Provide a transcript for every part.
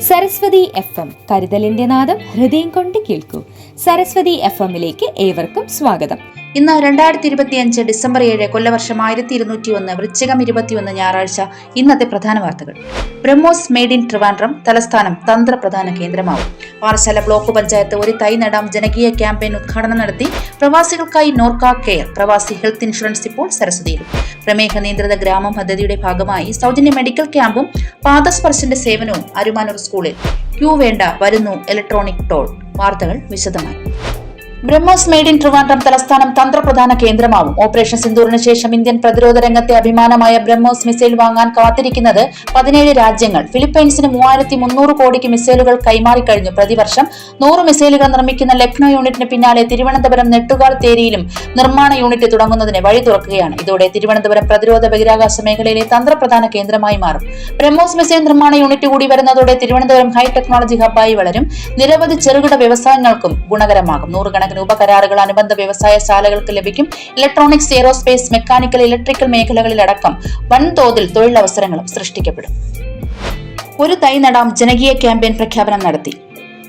Saraswati F M കരുതലിന്റെ നാദം ഹൃദയം കൊണ്ട് കേൾക്കൂ. സരസ്വതി എഫ് എമ്മിലേക്ക് ഏവർക്കും സ്വാഗതം. ഇന്ന് രണ്ടായിരത്തി ഇരുപത്തിയഞ്ച് ഡിസംബർ ഏഴ് കൊല്ലവർഷം ആയിരത്തി ഇരുന്നൂറ്റി ഒന്ന് വൃശ്ചികം ഇരുപത്തിയൊന്ന് ഞായറാഴ്ച. ഇന്നത്തെ പ്രധാന വാർത്തകൾ. ബ്രഹ്മോസ് മെയ്ഡ് ഇൻ ട്രിവാൻഡ്രം തലസ്ഥാനം തന്ത്രപ്രധാന കേന്ദ്രമാവും. പാറശാല ബ്ലോക്ക് പഞ്ചായത്ത് ഒരു തൈ നടാം ജനകീയ ക്യാമ്പയിൻ ഉദ്ഘാടനം നടത്തി പ്രവാസികൾക്കായി നോർക്ക കെയർ പ്രവാസി ഹെൽത്ത് ഇൻഷുറൻസ് ഇപ്പോൾ സരസ്വതിയിലും. പ്രമേഹ നിയന്ത്രിത ഗ്രാമം പദ്ധതിയുടെ ഭാഗമായി സൗജന്യ മെഡിക്കൽ ക്യാമ്പും പാദസ്പർശന്റെ സേവനവും അരുമാനൂർ സ്കൂളിൽ. ക്യൂ വേണ്ട വരുന്നു ഇലക്ട്രോണിക് ടോൾ വാർത്തകൾ വിശദമായി. ബ്രഹ്മോസ് മെയ്ഡ് ഇൻ ട്രിവാൻഡ്രം തലസ്ഥാനം തന്ത്രപ്രധാന കേന്ദ്രമാവും. ഓപ്പറേഷൻ സിന്ദൂറിന് ശേഷം ഇന്ത്യൻ പ്രതിരോധ രംഗത്തെ അഭിമാനമായ ബ്രഹ്മോസ് മിസൈൽ വാങ്ങാൻ കാത്തിരിക്കുന്നത് പതിനേഴ് രാജ്യങ്ങൾ. ഫിലിപ്പൈൻസിന് മൂവായിരത്തി മുന്നൂറ് കോടിക്ക് മിസൈലുകൾ കൈമാറിക്കഴിഞ്ഞു പ്രതിവർഷം നൂറ് മിസൈലുകൾ നിർമ്മിക്കുന്ന ലക്നോ യൂണിറ്റിന് പിന്നാലെ തിരുവനന്തപുരം നെട്ടുകാൽ തേരിയിലും നിർമ്മാണ യൂണിറ്റ് തുടങ്ങുന്നതിന് വഴി തുറക്കുകയാണ്. ഇതോടെ തിരുവനന്തപുരം പ്രതിരോധ ബഹിരാകാശ മേഖലയിലെ തന്ത്രപ്രധാന കേന്ദ്രമായി മാറും. ബ്രഹ്മോസ് മിസൈൽ നിർമ്മാണ യൂണിറ്റ് കൂടി വരുന്നതോടെ തിരുവനന്തപുരം ഹൈ ടെക്നോളജി ഹബ്ബായി വളരും. നിരവധി ചെറുകിട വ്യവസായങ്ങൾക്കും ഗുണകരമാകും. നൂറുകണക്കിന് ഉപകരാറുകൾ അനുബന്ധ വ്യവസായ ശാലകൾക്ക് ലഭിക്കും. ഇലക്ട്രോണിക്സ് എയ്റോസ്പേസ് മെക്കാനിക്കൽ ഇലക്ട്രിക്കൽ മേഖലകളിലടക്കം വൻതോതിൽ തൊഴിലവസരങ്ങളും സൃഷ്ടിക്കപ്പെടും. ഒരു തൈ നടാം ജനകീയ ക്യാമ്പയിൻ പ്രഖ്യാപനം നടത്തി.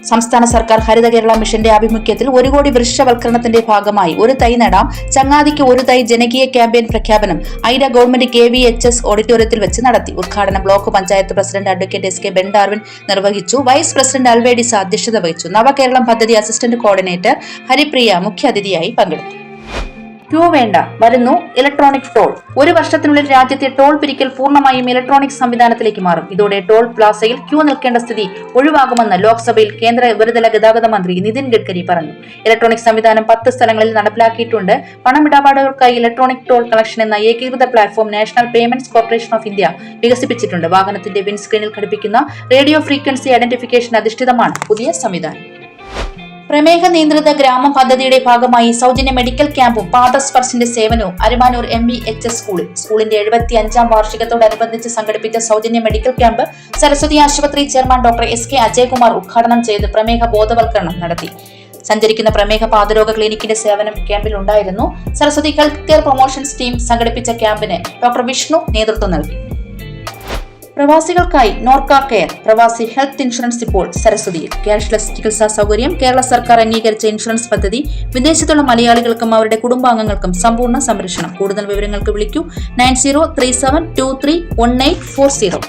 സംസ്ഥാന സർക്കാർ ഹരിത കേരള മിഷന്റെ ആഭിമുഖ്യത്തിൽ ഒരു കോടി വൃക്ഷവൽക്കരണത്തിന്റെ ഭാഗമായി ഒരു തൈ നടാം. ചങ്ങാതിക്ക് ഒരു തൈ ജനകീയ ക്യാമ്പയിൻ പ്രഖ്യാപനം Aira government K V H S ഓഡിറ്റോറിയത്തിൽ വെച്ച് നടത്തി. ഉദ്ഘാടനം block panchayat president advocate S K Bendarwin നിർവഹിച്ചു. വൈസ് പ്രസിഡന്റ് അൽവേഡിസ് അധ്യക്ഷത വഹിച്ചു. നവകേരളം പദ്ധതി അസിസ്റ്റന്റ് കോർഡിനേറ്റർ ഹരിപ്രിയ മുഖ്യാതിഥിയായി പങ്കെടുത്തു. ക്യൂ വേണ്ട. വരുന്നു ഇലക്ട്രോണിക് ടോൾ ഒരു വർഷത്തിനുള്ളിൽ രാജ്യത്തെ ടോൾ പിരിക്കൽ പൂർണമായും ഇലക്ട്രോണിക് സംവിധാനത്തിലേക്ക് മാറും. ഇതോടെ ടോൾ പ്ലാസയിൽ ക്യൂ നിൽക്കേണ്ട സ്ഥിതി ഒഴിവാകുമെന്ന് ലോക്സഭയിൽ കേന്ദ്ര ഉപരിതല ഗതാഗത മന്ത്രി നിതിൻ ഗഡ്കരി പറഞ്ഞു. ഇലക്ട്രോണിക് സംവിധാനം പത്ത് സ്ഥലങ്ങളിൽ നടപ്പിലാക്കിയിട്ടുണ്ട്. പണമിടപാടുകൾക്കായി ഇലക്ട്രോണിക് ടോൾ കളക്ഷൻ എന്ന ഏകീകൃത platform National Payments Corporation of India വികസിപ്പിച്ചിട്ടുണ്ട്. വാഹനത്തിന്റെ വിൻസ്ക്രീനിൽ ഘടിപ്പിക്കുന്ന റേഡിയോ ഫ്രീക്വൻസി ഐഡന്റിഫിക്കേഷൻ അധിഷ്ഠിതമാണ് പുതിയ സംവിധാനം. പ്രമേഹ നിയന്ത്രിത ഗ്രാമം പദ്ധതിയുടെ ഭാഗമായി സൗജന്യ മെഡിക്കൽ ക്യാമ്പും പാദസ്പർശിന്റെ സേവനവും Arumanoor M V H S സ്കൂളിൽ. സ്കൂളിന്റെ എഴുപത്തി അഞ്ചാം വാർഷികത്തോടനുബന്ധിച്ച് സംഘടിപ്പിച്ച സൗജന്യ മെഡിക്കൽ ക്യാമ്പ് സരസ്വതി ആശുപത്രി chairman doctor S K Ajayakumar ഉദ്ഘാടനം ചെയ്ത് പ്രമേഹ ബോധവൽക്കരണം നടത്തി. സഞ്ചരിക്കുന്ന പ്രമേഹ പാതരോഗ ക്ലിനിക്കിന്റെ സേവനം ക്യാമ്പിൽ ഉണ്ടായിരുന്നു. Saraswathi health care promotions team സംഘടിപ്പിച്ച ക്യാമ്പിന് ഡോക്ടർ വിഷ്ണു നേതൃത്വം നൽകി. പ്രവാസികൾക്കായി നോർക്ക കെയർ. പ്രവാസി ഹെൽത്ത് ഇൻഷുറൻസ് ഇപ്പോൾ സരസ്വതിയിൽ ക്യാഷ്ലെസ് ചികിത്സാ സൗകര്യം കേരള സർക്കാർ അംഗീകരിച്ച ഇൻഷുറൻസ് പദ്ധതി വിദേശത്തുള്ള മലയാളികൾക്കും അവരുടെ കുടുംബാംഗങ്ങൾക്കും സമ്പൂർണ സംരക്ഷണം. കൂടുതൽ വിവരങ്ങൾക്ക് വിളിക്കൂ nine zero three seven two three one eight four zero.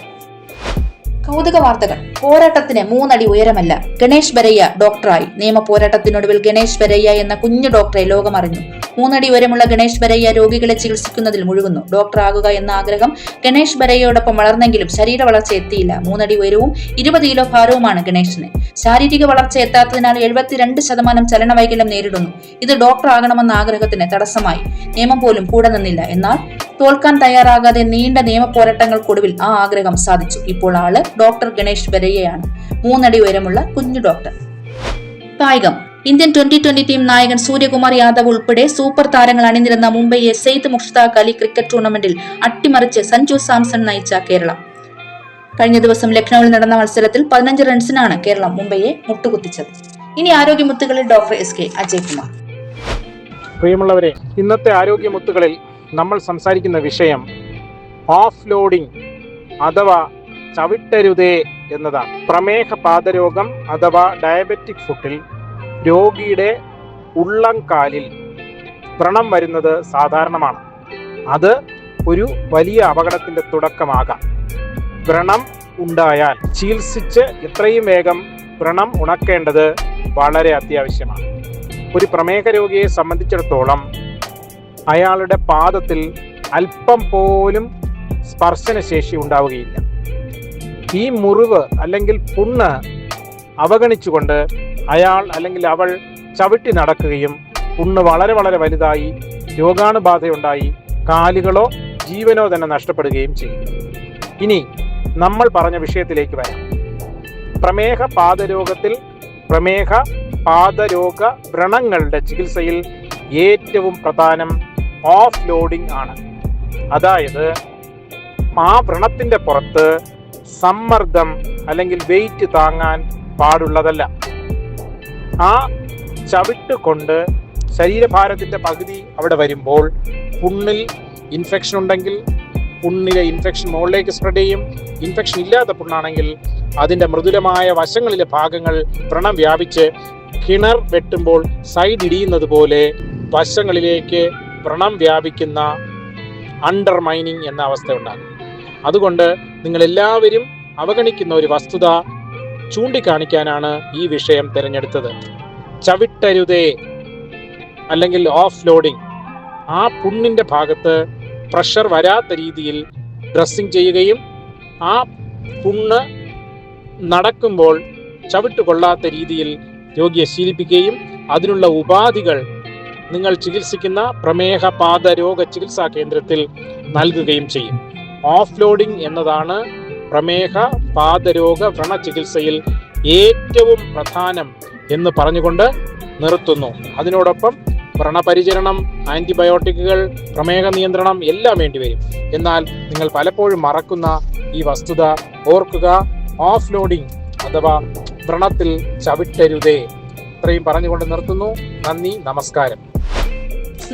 കൗതുക വാർത്തകൾ. പോരാട്ടത്തിന് മൂന്നടി ഉയരമല്ല. ഗണേഷ് ബരയ്യ ഡോക്ടറായി. നിയമ പോരാട്ടത്തിനൊടുവിൽ ഗണേഷ് ബരയ്യ എന്ന കുഞ്ഞു ഡോക്ടറെ ലോകമറിഞ്ഞു. മൂന്നടി ഉയരമുള്ള ഗണേഷ് ബരയ്യ രോഗികളെ ചികിത്സിക്കുന്നതിൽ മുഴുകുന്നു. ഡോക്ടർ ആകുക എന്ന ആഗ്രഹം ഗണേഷ് ബരയ്യയോടൊപ്പം വളർന്നെങ്കിലും ശരീര വളർച്ച എത്തിയില്ല. മൂന്നടി ഉയരവും ഇരുപത് കിലോ ഭാരവുമാണ് ഗണേഷിന്. ശാരീരിക വളർച്ച എത്താത്തതിനാൽ എഴുപത്തിരണ്ട് ശതമാനം ചലനവൈകല്യം നേരിടുന്നു. ഇത് ഡോക്ടർ ആകണമെന്ന ആഗ്രഹത്തിന് തടസ്സമായി. നിയമം പോലും കൂടെ നിന്നില്ല. എന്നാൽ തോൽക്കാൻ തയ്യാറാകാതെ നീണ്ട നിയമ പോരാട്ടങ്ങൾക്കൊടുവിൽ ആ ആഗ്രഹം സാധിച്ചു. ഇപ്പോൾ ആൾ ഡോക്ടർ ഗണേഷ് ബെരയ്യയാണ്. മൂന്നടി ഉയരമുള്ള കുഞ്ഞു ഡോക്ടർ. കായികം. ഇന്ത്യൻ ട്വന്റി ട്വന്റി ടീം നായകൻ സൂര്യകുമാർ യാദവ് ഉൾപ്പെടെ സൂപ്പർ താരങ്ങൾ അണിനിരുന്ന മുംബൈയെ സെയ്ദ് മുഷ്താഖ് അലി ക്രിക്കറ്റ് ടൂർണമെന്റിൽ അട്ടിമറിച്ച് സഞ്ജു സാംസൺ നയിച്ച കേരളം. കഴിഞ്ഞ ദിവസം ലക്നൌവിൽ നടന്ന മത്സരത്തിൽ പതിനഞ്ച് റൺസിനാണ് കേരളം മുംബൈയെ മുട്ടുകുത്തിച്ചത്. ഇനി ആരോഗ്യമുത്തുകളിൽ doctor S K Ajay Kumar പ്രിയമുള്ളവരെ ഇന്നത്തെ ആരോഗ്യമുത്തുകളിൽ നമ്മൾ സംസാരിക്കുന്ന വിഷയം ഓഫ് ലോഡിംഗ് അഥവാ ചവിട്ടരുതേ എന്നതാണ്. പ്രമേഹ പാദരോഗം അഥവാ ഡയബറ്റിക് ഫുട്ടിൽ രോഗിയുടെ ഉള്ളംകാലിൽ വ്രണം വരുന്നത് സാധാരണമാണ്. അത് ഒരു വലിയ അപകടത്തിന്റെ തുടക്കമാകാം. വ്രണം ഉണ്ടായാൽ ചികിത്സിച്ച് എത്രയും വേഗം വ്രണം ഉണക്കേണ്ടത് വളരെ അത്യാവശ്യമാണ്. ഒരു പ്രമേഹ രോഗിയെ സംബന്ധിച്ചിടത്തോളം അയാളുടെ പാദത്തിൽ അല്പം പോലും സ്പർശനശേഷി ഉണ്ടാവുകയില്ല. ഈ മുറിവ് അല്ലെങ്കിൽ പുണ്ണ് അവഗണിച്ചുകൊണ്ട് അയാൾ അല്ലെങ്കിൽ അവൾ ചവിട്ടി നടക്കുകയും പുണ്ണ് വളരെ വളരെ വലുതായി രോഗാണുബാധയുണ്ടായി കാലുകളോ ജീവനോ തന്നെ നഷ്ടപ്പെടുകയും ചെയ്യും. ഇനി നമ്മൾ പറഞ്ഞ വിഷയത്തിലേക്ക് വരാം. പ്രമേഹ പാദരോഗത്തിൽ പ്രമേഹ പാദരോഗ വ്രണങ്ങളുടെ ചികിത്സയിൽ ഏറ്റവും പ്രധാനം ഓഫ് ലോഡിംഗ് ആണ്. അതായത് ആ വ്രണത്തിന്റെ പുറത്ത് സമ്മർദ്ദം അല്ലെങ്കിൽ വെയിറ്റ് താങ്ങാൻ പാടുള്ളതല്ല. ആ ചവിട്ട് കൊണ്ട് ശരീരഭാരത്തിന്റെ പകുതി അവിടെ വരുമ്പോൾ പുണ്ണിൽ ഇൻഫെക്ഷൻ ഉണ്ടെങ്കിൽ പുണ്ണിലെ ഇൻഫെക്ഷൻ മുകളിലേക്ക് സ്പ്രെഡ് ചെയ്യും. ഇൻഫെക്ഷൻ ഇല്ലാത്ത പുണ്ണാണെങ്കിൽ അതിന്റെ മൃദുലമായ വശങ്ങളിലെ ഭാഗങ്ങൾ വ്രണം വ്യാപിച്ച് കിണർ വെട്ടുമ്പോൾ സൈഡ് ഇടിയുന്നത് പോലെ വശങ്ങളിലേക്ക് വ്രണം വ്യാപിക്കുന്ന അണ്ടർ മൈനിങ് എന്ന അവസ്ഥ ഉണ്ടാകും അതുകൊണ്ട് നിങ്ങൾ എല്ലാവരും അവഗണിക്കുന്ന ഒരു വസ്തുത ചൂണ്ടിക്കാണിക്കാനാണ് ഈ വിഷയം തിരഞ്ഞെടുത്തത്. ചവിട്ടരുതേ അല്ലെങ്കിൽ ഓഫ് ലോഡിംഗ് ആ പുണ്ണിന്റെ ഭാഗത്ത് പ്രഷർ വരാത്ത രീതിയിൽ ഡ്രസ്സിങ് ചെയ്യുകയും ആ പുണ്ണ് നടക്കുമ്പോൾ ചവിട്ട് കൊള്ളാത്ത രീതിയിൽ രോഗിയെ ശീലിപ്പിക്കുകയും അതിനുള്ള ഉപാധികൾ നിങ്ങൾ ചികിത്സിക്കുന്ന പ്രമേഹ പാദരോഗ ചികിത്സാ കേന്ദ്രത്തിൽ നൽകുകയും ചെയ്യും. ഓഫ് ലോഡിംഗ് എന്നതാണ് പ്രമേഹ പാദരോഗ വ്രണ ചികിത്സയിൽ ഏറ്റവും പ്രധാനം എന്ന് പറഞ്ഞുകൊണ്ട് നിർത്തുന്നു. അതിനോടൊപ്പം വ്രണപരിചരണം ആന്റിബയോട്ടിക്കുകൾ പ്രമേഹ നിയന്ത്രണം എല്ലാം വേണ്ടിവരും എന്നാൽ നിങ്ങൾ പലപ്പോഴും മറക്കുന്ന ഈ വസ്തുത ഓർക്കുക ഓഫ് ലോഡിംഗ് അഥവാ വ്രണത്തിൽ ചവിട്ടരുതേ. ഇത്രയും പറഞ്ഞുകൊണ്ട് നിർത്തുന്നു. നന്ദി നമസ്കാരം.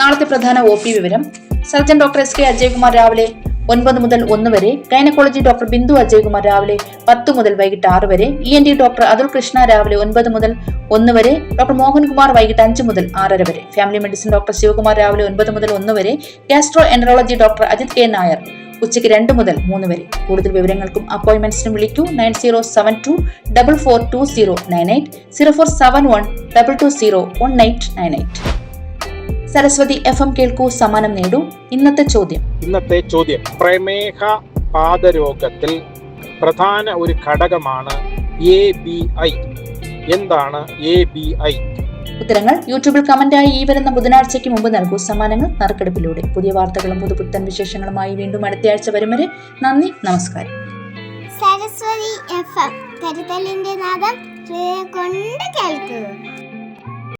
നാളത്തെ പ്രധാന ഒ പി വിവരം. Surgeon doctor S K Ajaykumar രാവിലെ ഒൻപത് മുതൽ ഒന്ന് വരെ. ഗൈനക്കോളജി ഡോക്ടർ ബിന്ദു അജയ്കുമാർ രാവിലെ പത്ത് മുതൽ വൈകിട്ട് ആറ് വരെ. E N T doctor Athul Krishna രാവിലെ ഒൻപത് മുതൽ ഒന്ന് വരെ. ഡോക്ടർ മോഹൻകുമാർ വൈകിട്ട് അഞ്ച് മുതൽ ആറര വരെ. ഫാമിലി മെഡിസിൻ ഡോക്ടർ ശിവകുമാർ രാവിലെ ഒൻപത് മുതൽ ഒന്ന് വരെ. Gastroenterology doctor Ajith K Nair ഉച്ചയ്ക്ക് രണ്ട് മുതൽ മൂന്ന് വരെ. കൂടുതൽ വിവരങ്ങൾക്കും അപ്പോയിന്റ്മെന്റ്സിനും വിളിക്കൂ nine zero seven two double four two zero nine eight. Zero four seven one double two zero one eight nine eight. Saraswathi F M കേൾക്കൂ സമ്മാനം നേടൂ. ഇന്നത്തെ ചോദ്യം. ഇന്നത്തെ ചോദ്യം. പ്രമേഹ പാദരോഗത്തിൽ പ്രധാന ഒരു ഘടകമാണ് എ ബി ഐ. എന്താണ് എ ബി ഐ? ഉത്തരങ്ങൾ. യൂട്യൂബിൽ കമന്റായി ഈ വരുന്ന ബുധനാഴ്ചയ്ക്ക് മുമ്പ് നൽകൂ സമ്മാനങ്ങൾ നറുക്കെടുപ്പിലൂടെ. പുതിയ വാർത്തകളും പുതുപുത്തൻ വിശേഷങ്ങളുമായി വീണ്ടും അടുത്തയാഴ്ച വരും വരെ നന്ദി നമസ്കാരം. Saraswathi F M. കരുതലിന്റെ നാദം കൊണ്ട് കേൾക്കൂ.